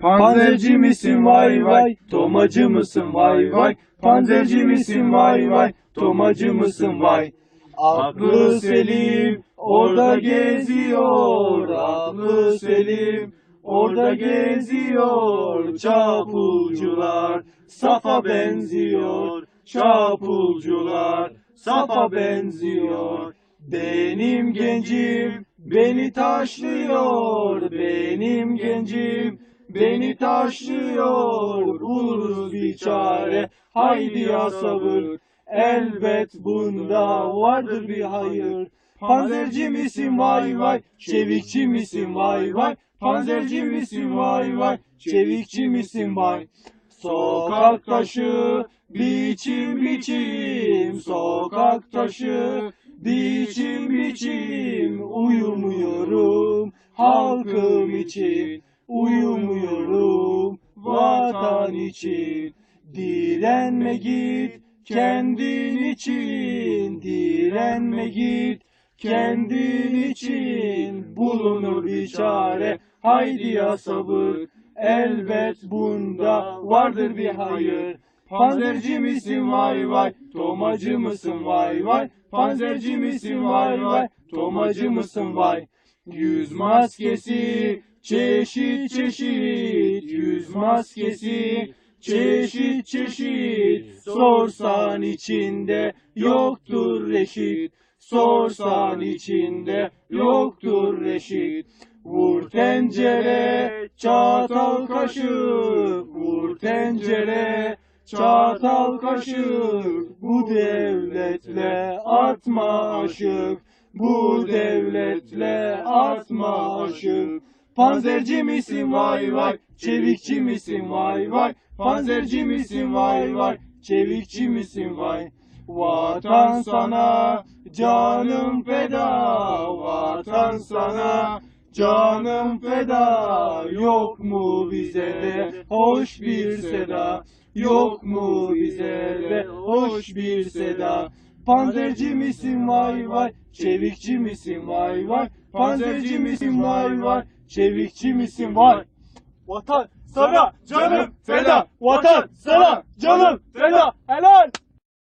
Panzerci misin? vay vay, tomacı mısın? Vay vay, panzerci misin? Vay vay, tomacı mısın? Vay. Aklı Selim orada geziyor, aklı Selim orada geziyor. Çapulcular safa benziyor, çapulcular safa benziyor. Benim gencim beni taşlıyor, benim gencim beni taşlıyor. Buluruz bir çare, haydi ya sabır. Elbet bunda vardır bir hayır. Panzerci misin vay vay, çevikçi misin vay vay, panzerci misin vay vay, çevikçi misin vay. Sokak taşı biçim biçim, sokak taşı biçim biçim, uyumuyorum halkım için, uyumuyorum vatan için. Direnme git kendin için, direnme git kendin için. Bulunur bir çare, haydi ya sabır, elbet bunda vardır bir hayır. Panzerci misin? Vay vay, tomacı mısın? Vay vay, panzerci misin? Vay vay, tomacı mısın? Vay. Yüz maskesi çeşit çeşit, yüz maskesi çeşit çeşit. Sorsan içinde yoktur reşit, sorsan içinde yoktur reşit. Vur tencere, çatal kaşık, vur tencere, çatal kaşık. Bu devletle atma aşık, bu devletle atma aşık. Panzerci misin? Vay vay, çevikçi misin? Vay vay, panzerci misin? Vay vay, çevikçi misin? Vay. Vatan sana canım feda, vatan sana canım feda. Yok mu bize de hoş bir seda, yok mu bize de hoş bir seda. Panzerci misin? Vay vay, çevikçi misin? Vay vay, panzerci misin? Vay vay, çevikçi misin? Vay. Vatan sana canım feda, vatan sana canım feda, helal.